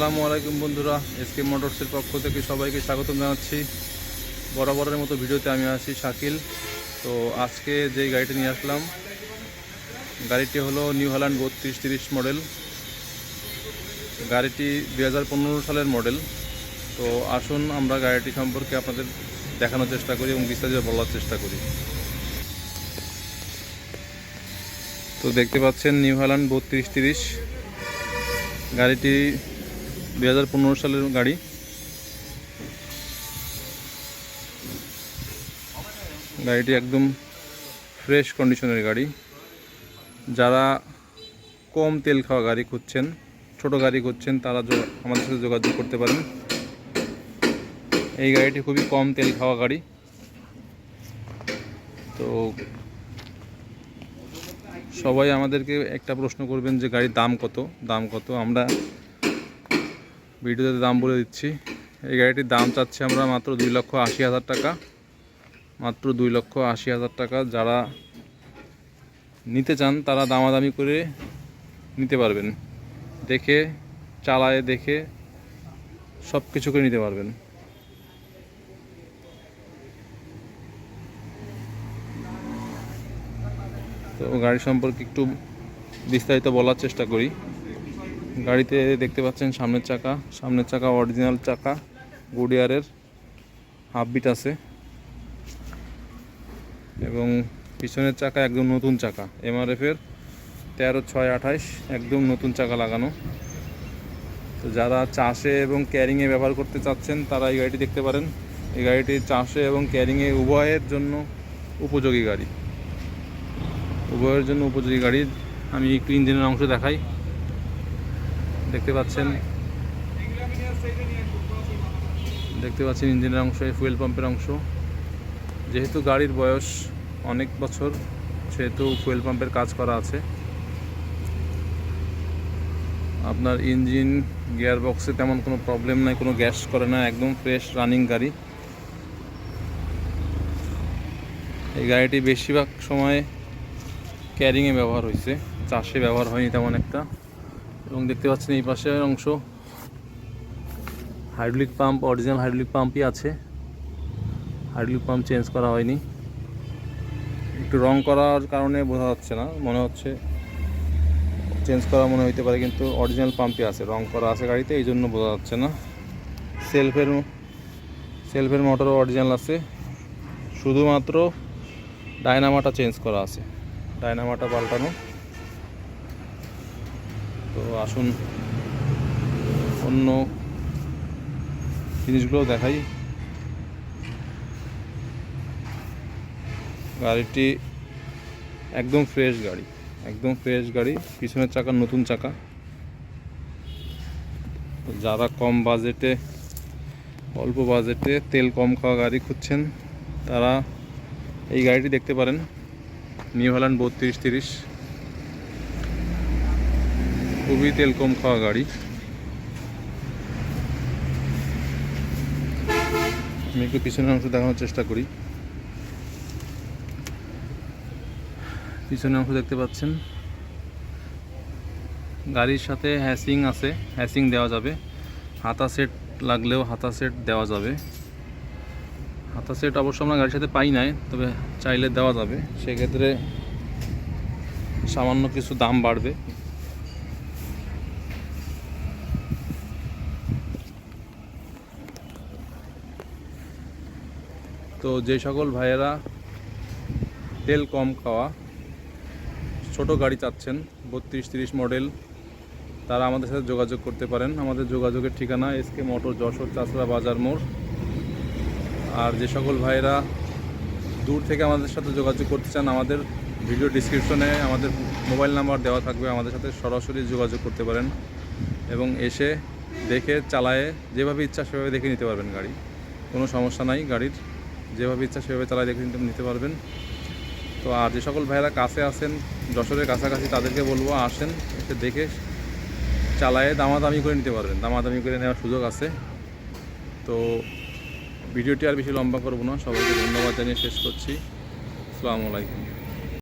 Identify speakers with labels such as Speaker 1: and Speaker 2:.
Speaker 1: আসসালামু আলাইকুম বন্ধুরা এসকে মোটরসের পক্ষ থেকে সবাইকে স্বাগতম জানাচ্ছি। বরাবরের মতো ভিডিওতে আমি আছি শাকিল। তো আজকে যে গাড়িটি নিয়ে আসলাম, গাড়িটি হলো নিউ হল্যান্ড বত্রিশ তিরিশ মডেল গাড়িটি দু হাজার পনেরো সালের মডেল তো আসুন আমরা গাড়িটি সম্পর্কে আপনাদের দেখানোর চেষ্টা করি এবং বিস্তারিত বলার চেষ্টা করি। তো দেখতে পাচ্ছেন নিউ হল্যান্ড বত্রিশ তিরিশ। গাড়িটি দু হাজার পনেরো সালের গাড়ি। গাড়িটি একদম ফ্রেশ কন্ডিশনের গাড়ি। যারা কম তেল খাওয়া গাড়ি খুঁজছেন, ছোট গাড়ি খুঁজছেন, তারা আমাদের সাথে যোগাযোগ করতে পারেন। এই গাড়িটি খুবই কম তেল খাওয়া গাড়ি। তো সবাই আমাদেরকে একটা প্রশ্ন করবেন যে গাড়ির দাম কত? দাম কত? আমরা ভিডিওতে দাম বলে দিচ্ছি। এই গাড়িটির দাম চাচ্ছি আমরা মাত্র দুই লক্ষ আশি হাজার টাকা। মাত্র দুই লক্ষ আশি হাজার টাকা যারা নিতে চান, তারা দামাদামি করে নিতে পারবেন। দেখে, চালায়, দেখে সব কিছু করে নিতে পারবেন। তো গাড়ি সম্পর্কে একটু বিস্তারিত বলার চেষ্টা করি। গাড়িতে দেখতে পাচ্ছেন সামনের চাকা সামনের চাকা অরিজিনাল চাকা গুডিয়ারের হাফ বিট আছে। এবং পিছনের চাকা একদম নতুন চাকা এমআরএফের তেরো ছয় আঠাইশ একদম নতুন চাকা লাগানো। তো যারা চাষে এবং ক্যারিংয়ে ব্যবহার করতে চাচ্ছেন, তারা এই গাড়িটি দেখতে পারেন। এই গাড়িটি চাষে এবং ক্যারিংয়ে উভয়ের জন্য উপযোগী গাড়ি। উভয়ের জন্য উপযোগী গাড়ি। আমি একটু ইঞ্জিনের অংশ দেখাই। দেখতে পাচ্ছেন। দেখতে পাচ্ছেন ইঞ্জিনের অংশ, এই ফুয়েল পাম্পের অংশ। যেহেতু গাড়ির বয়স অনেক বছর, সেহেতু ফুয়েল পাম্পের কাজ করা আছে। আপনার ইঞ্জিন গিয়ার বক্সে তেমন কোনো প্রবলেম নাই, কোনো গ্যাস করে না, একদম ফ্রেশ রানিং গাড়ি। এই গাড়িটি বেশিরভাগ সময় ক্যারিংয়ে ব্যবহার হয়েছে চাষে ব্যবহার হয়নি তেমন একটা। এবং দেখতে পাচ্ছেন এই পাশের অংশ। হাইড্রোলিক পাম্প, অরিজিনাল হাইড্রোলিক পাম্পই আছে। হাইড্রোলিক পাম্প চেঞ্জ করা হয়নি। একটু রং করার কারণে বোঝা যাচ্ছে না, মনে হচ্ছে চেঞ্জ করা মনে হইতে পারে, কিন্তু অরিজিনাল পাম্পই আছে, রং করা আছে গাড়িতে, এই জন্য বোঝা যাচ্ছে না। সেলফের সেলফের মোটরও অরিজিনাল আছে, শুধুমাত্র ডায়নামাটা চেঞ্জ করা আছে, ডায়নামাটা পাল্টানো। তো আসুন, অন্য জিনিসগুলো দেখাই। গাড়িটি একদম ফ্রেশ গাড়ি, একদম ফ্রেশ গাড়ি, পিছনের চাকা নতুন চাকা। যারা কম বাজেটে, অল্প বাজেটে তেল কম খাওয়া গাড়ি খুঁজছেন, তারা এই গাড়িটি দেখতে পারেন। নিউ হল্যান্ড বত্রিশ তিরিশ। খুবই তেল কম খাওয়া গাড়ি। আমি একটু পিছনের অংশ দেখানোর চেষ্টা করি। পিছনের অংশ দেখতে পাচ্ছেন। গাড়ির সাথে হ্যাসিং আছে, হ্যাসিং দেওয়া যাবে। হাতা সেট লাগলেও হাতা সেট দেওয়া যাবে। হাতা সেট অবশ্য আমরা গাড়ির সাথে পাই নাই, তবে চাইলে দেওয়া যাবে। সেক্ষেত্রে সামান্য কিছু দাম বাড়বে। তো যে সকল ভাইয়েরা তেল কম খাওয়া, ছোট গাড়ি চাচ্ছেন, বত্রিশ তিরিশ মডেল, তারা আমাদের সাথে যোগাযোগ করতে পারেন। আমাদের যোগাযোগের ঠিকানা এসকে মোটর যশোর চাষড়া বাজার মোড়। আর যে সকল ভাইয়েরা দূর থেকে আমাদের সাথে যোগাযোগ করতে চান, আমাদের ভিডিও ডিসক্রিপশনে আমাদের মোবাইল নাম্বার দেওয়া থাকবে, আমাদের সাথে সরাসরি যোগাযোগ করতে পারেন এবং এসে দেখে, চালায়ে, যেভাবে ইচ্ছা সেভাবে দেখে নিতে পারবেন গাড়ি। কোনো সমস্যা নাই গাড়ির। যেভাবে ইচ্ছা সেভাবে চালাই দেখে কিন্তু নিতে পারবেন। তো আর যে সকল ভাইয়েরা কাছে আসেন যশোরের কাছাকাছি তাদেরকে বলব, আসেন, এসে দেখে চালায়ে দামাদামি করে নিতে পারবেন। দামাদামি করে নেওয়ার সুযোগ আছে। তো ভিডিওটি আর বেশি লম্বা করব না। সবাইকে ধন্যবাদ জানিয়ে শেষ করছি। আসসালামু আলাইকুম।